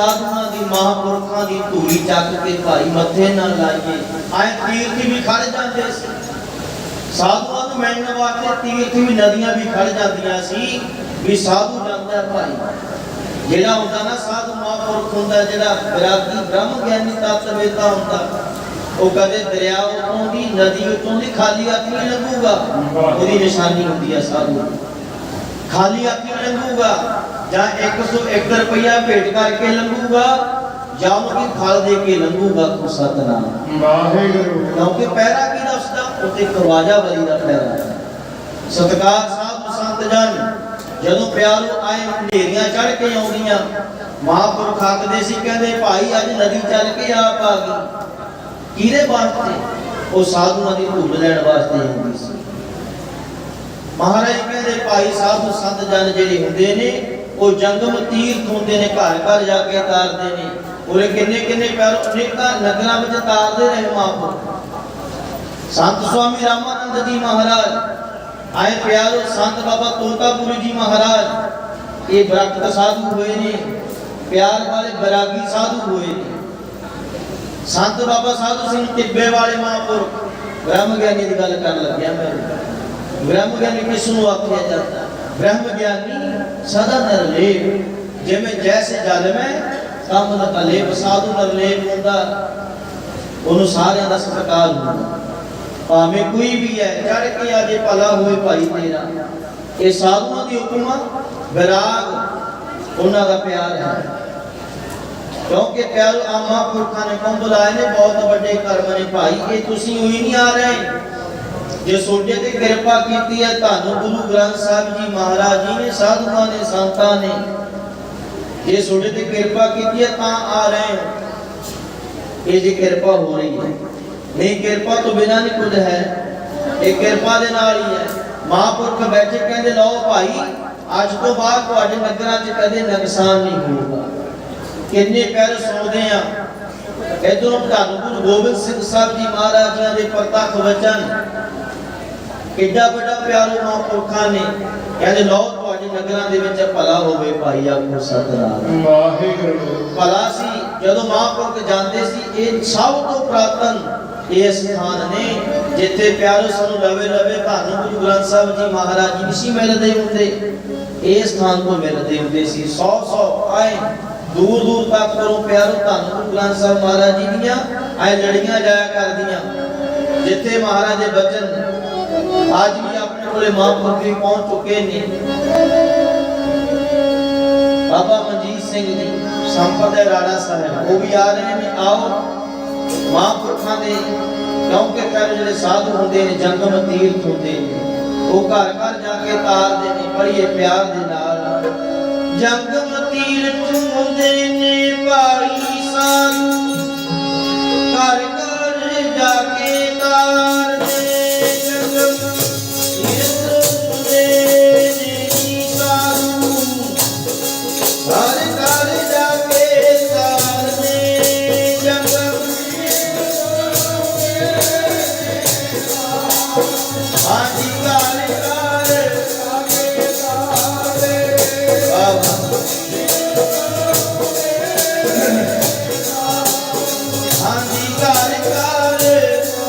ਸਾਧੂਆਂ ਦੀ, ਮਹਾਂਪੁਰਖਾਂ ਦੀ ਧੂੜੀ ਚੱਕ ਕੇ ਭਾਈ ਮੱਥੇ ਨਾਲ ਲਾਈਏ। ਆਏ ਤੀਰਥ ਵੀ ਖੜ ਜਾਂਦੇ ਸੀ। ਸਾਧੂਆਂ ਨੂੰ ਮਿਲਣ ਵਾਸਤੇ ਤੀਰਥ ਵੀ ਨਦੀਆਂ ਵੀ ਖੜ ਜਾਂਦੀਆਂ ਸੀ, ਵੀ ਸਾਧੂ ਜਾਂਦਾ ਭਾਈ। ਜਿਹੜਾ ਹੁੰਦਾ ਨਾ ਸਾਧੂ ਮਹਾਂਪੁਰਖ ਹੁੰਦਾ, ਜਿਹੜਾ ਵਿਰਾਗੀ ਬ੍ਰਹਮ ਗਿਆਨੀ ਤਤਵੇਤਾ ਹੁੰਦਾ, ਉਹ ਕਦੇ ਦਰਿਆ ਉਤੋਂ ਦੀ, ਨਦੀ ਉਤੋਂ ਦੀ ਖਾਲੀ ਹੱਥ ਨਹੀਂ ਲੱਗੂਗਾ। ਉਹਦੀ ਨਿਸ਼ਾਨੀ ਹੁੰਦੀ ਹੈ ਸਾਧੂ ਖਾਲੀ ਹੱਥ ਲੰਘੂਗਾ? ਜਾਂ 101 ਰੁਪਇਆ ਭੇਟ ਕਰਕੇ ਲੰਘੂਗਾ? ਜਾਂ ਉਹਨੂੰ ਫਲ ਦੇ ਕੇ ਲੰਘੂਗਾ ਕੋ ਸਤਨਾਮ? ਵਾਹਿਗੁਰੂ। ਕਿਉਂਕਿ ਪਹਿਰਾ ਕਿਹਦਾ ਉਸਦਾ ਉੱਤੇ ਖਵਾਜਾ ਵਲੀ ਦਾ ਪਹਿਰਾ। ਸਤਿਕਾਰ ਸਾਹਿਬ ਸੰਤ ਜਨ ਜਦੋਂ ਪਿਆਰੂ ਆਏ ਹਨੇਰੀਆਂ ਚੜ ਕੇ ਆਉਂਦੀਆਂ। ਮਹਾਂਪੁਰਖ ਆਖਦੇ ਸੀ ਕਹਿੰਦੇ ਭਾਈ ਅੱਜ ਨਦੀ ਚੱਲ ਕੇ ਆਪ ਆ ਗਈ ਕਿਹਦੇ ਵਾਸਤੇ ਉਹ ਸਾਧੂਆਂ ਦੀ ਧੂੜ ਲੈਣ ਵਾਸਤੇ ਆਉਂਦੀ ਸੀ। ਮਹਾਰਾਜ ਕਹਿੰਦੇ, ਭਾਈ ਸਾਧੂ ਸੰਤ ਜਨ ਜਿਹੜੇ ਹੁੰਦੇ ਨੇ, ਉਹ ਜੰਗਮ ਤੀਰਥ ਹੁੰਦੇ ਨੇ, ਘਰ ਘਰ ਜਾ ਕੇ ਤਾਰਦੇ ਨੇ। ਉਹਨੇ ਕਿੰਨੇ ਕਿੰਨੇ ਪੈਰ ਅਨੇਕਾਂ ਨਗਰਾਂ ਵਿੱਚ ਤਾਰਦੇ ਰਹੇ ਮਹਾਂਪੁਰਖ ਸੰਤ ਸਵਾਮੀ ਰਾਮਾਨੰਦ ਜੀ ਮਹਾਰਾਜ, ਆਏ ਪਿਆਰੋ ਸੰਤ ਬਾਬਾ ਤੋਤਾਪੁਰੀ ਜੀ ਮਹਾਰਾਜ। ਇਹ ਬ੍ਰਹਟ ਸਾਧੂ ਹੋਏ ਨੇ, ਪਿਆਰ ਵਾਲੇ ਬਰਾਗੀ ਸਾਧੂ ਹੋਏ ਨੇ। ਸੰਤ ਬਾਬਾ ਸਾਧੂ ਸਿੰਘ ਟਿੱਬੇ ਵਾਲੇ ਮਹਾਂਪੁਰਖ ਬ੍ਰਹਮ ਗਿਆਨੀ ਦੀ ਗੱਲ ਕਰਨ ਲੱਗਿਆ ਮੈਂ। ਬ੍ਰਹਮ ਗਿਆਨੀ ਕਿਸ ਨੂੰ ਆਖਿਆ ਜਾਂਦਾ। ਬ੍ਰਹਮ ਗਿਆਨੀ ਸਦਾ ਨਿਰਲੇਪ। ਜਿਵੇਂ ਜੈਸੇ ਜਲ ਕੰਮ ਦਾ ਕਲੇਪ ਸਾਧੂ ਨਿਰਲੇਪ ਹੁੰਦਾ। ਉਹਨੂੰ ਸਾਰਿਆਂ ਦਾ ਸਤਿਕਾਰ ਹੁੰਦਾ। ਭਾਵੇਂ ਕੋਈ ਵੀ ਹੈ ਚੜ ਕੇ ਆਜੇ ਭਲਾ ਹੋਏ ਭਾਈ ਤੇਰਾ। ਇਹ ਸਾਧੂਆਂ ਦੀ ਉਪਮਾ ਵਿਰਾਗ ਉਹਨਾਂ ਦਾ ਪਿਆਰ ਹੈ। ਕਿਉਂਕਿ ਪਿਆਰ ਆਮਾ ਪੁਰਖਾਂ ਨੇ ਕੰਬ ਲਾਏ ਨੇ, ਬਹੁਤ ਵੱਡੇ ਕਰਮ ਨੇ। ਭਾਈ, ਇਹ ਤੁਸੀਂ ਉਹੀ ਨਹੀਂ ਆ ਰਹੇ। ਜੇ ਸੋਡੇ ਤੇ ਕਿਰਪਾ ਕੀਤੀ ਹੈ, ਤੁਹਾਨੂੰ ਗੁਰੂ ਗ੍ਰੰਥ ਸਾਹਿਬ ਜੀ ਮਹਾਰਾਜ ਜੀ ਨੇ, ਸਾਧੂਆਂ ਨੇ, ਸੰਤਾਂ ਨੇ ਜੇ ਸੋਡੇ ਤੇ ਕਿਰਪਾ ਕੀਤੀ ਹੈ, ਤਾਂ ਆ ਰਹੇ ਹੋ। ਇਹ ਜੀ ਕਿਰਪਾ ਹੋ ਰਹੀ ਹੈ। ਨਹੀਂ, ਕਿਰਪਾ ਤੋਂ ਬਿਨਾਂ ਨਹੀਂ ਕੁਝ ਹੈ। ਇਹ ਕਿਰਪਾ ਦੇ ਨਾਲ ਹੀ ਹੈ। ਮਹਾਂਪੁਰਖ ਬੈਠੇ ਕਹਿੰਦੇ, ਲਓ ਭਾਈ, ਅੱਜ ਤੋਂ ਬਾਅਦ ਤੁਹਾਡੇ ਨਗਰਾਂ 'ਚ ਕਦੇ ਨੁਕਸਾਨ ਨਹੀਂ ਹੋਊਗਾ। ਕਿੰਨੇ ਪੈਰ ਸੁਣਦੇ ਆ। ਇਧਰੋਂ ਧੰਨ ਗੁਰੂ ਗੋਬਿੰਦ ਸਿੰਘ ਸਾਹਿਬ ਜੀ ਮਹਾਰਾਜਾਂ ਦੇ ਪ੍ਰਤੱਖ ਵਚਨ ਕਿੱਡਾ ਵੱਡਾ ਪਿਆਰੋ ਮਹਾਂਪੁਰਖਾਂ ਨੇ। ਕਹਿੰਦੇ ਲਓ ਤੁਹਾਡੇ ਨਗਰਾਂ ਦੇ ਵਿੱਚ ਭਲਾ ਹੋਵੇ ਭਾਈ ਆਖੋ ਸਤਨਾਮ। ਵਾਹਿਗੁਰੂ। ਭਲਾ ਸੀ ਜਦੋਂ ਮਹਾਂਪੁਰਖ ਜਾਂਦੇ ਸੀ ਇਹ ਸਭ ਤੋਂ ਪ੍ਰਾਤਨ ਇਹ ਸਥਾਨ ਨੇ ਜਿੱਥੇ ਪਿਆਰੋ ਸਾਨੂੰ ਲਵੇ ਲਵੇ ਤੁਹਾਨੂੰ ਗੁਰੂ ਗ੍ਰੰਥ ਸਾਹਿਬ ਜੀ ਮਹਾਰਾਜ ਜੀ ਨਹੀਂ ਮਿਲਦੇ ਹੁੰਦੇ। ਇਹ ਸਥਾਨ ਤੋਂ ਮਿਲਦੇ ਹੁੰਦੇ ਸੀ। 100 100 ਆਏ ਦੂਰ ਦੂਰ ਤੱਕ ਕਰੋ ਪਿਆਰੋ ਤੁਹਾਨੂੰ ਗੁਰੂ ਗ੍ਰੰਥ ਸਾਹਿਬ ਮਹਾਰਾਜ ਜੀ ਦੀਆਂ ਆਏ ਲੜੀਆਂ ਜਾਇਆ ਕਰਦੀਆਂ। ਜਿੱਥੇ ਮਹਾਰਾਜ ਦੇ ਬਚਨ ਅੱਜ ਵੀ ਆਪਣੇ ਕੋਲੇ ਮਹਾਂਪੁਰਖ ਵੀ ਪਹੁੰਚ ਚੁੱਕੇ ਨੇ ਬਾਬਾ ਮਨਜੀਤ ਸਿੰਘ ਜੀ ਸੰਪਰਦਾ ਰਾੜਾ ਸਾਹਿਬ ਉਹ ਵੀ ਆ ਰਹੇ ਨੇ ਆਓ ਮਹਾਂਪੁਰਖਾਂ ਦੇ ਕਿਉਂਕਿ ਪਿਆਰੇ ਜਿਹੜੇ ਸਾਧੂ ਹੁੰਦੇ ਨੇ ਜੰਗਮ ਤੀਰਥ ਹੁੰਦੇ ਨੇ ਉਹ ਘਰ ਘਰ ਜਾ ਕੇ ਤਾਰਦੇ ਨੇ ਬੜੀਏ ਪਿਆਰ ਦੇ ਨਾਲ ਜੰਗਮ ਤੀਰਥ ਹੁੰਦੇ ਨੇ ਭਾਈ ਸਾਧੂ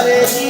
Hare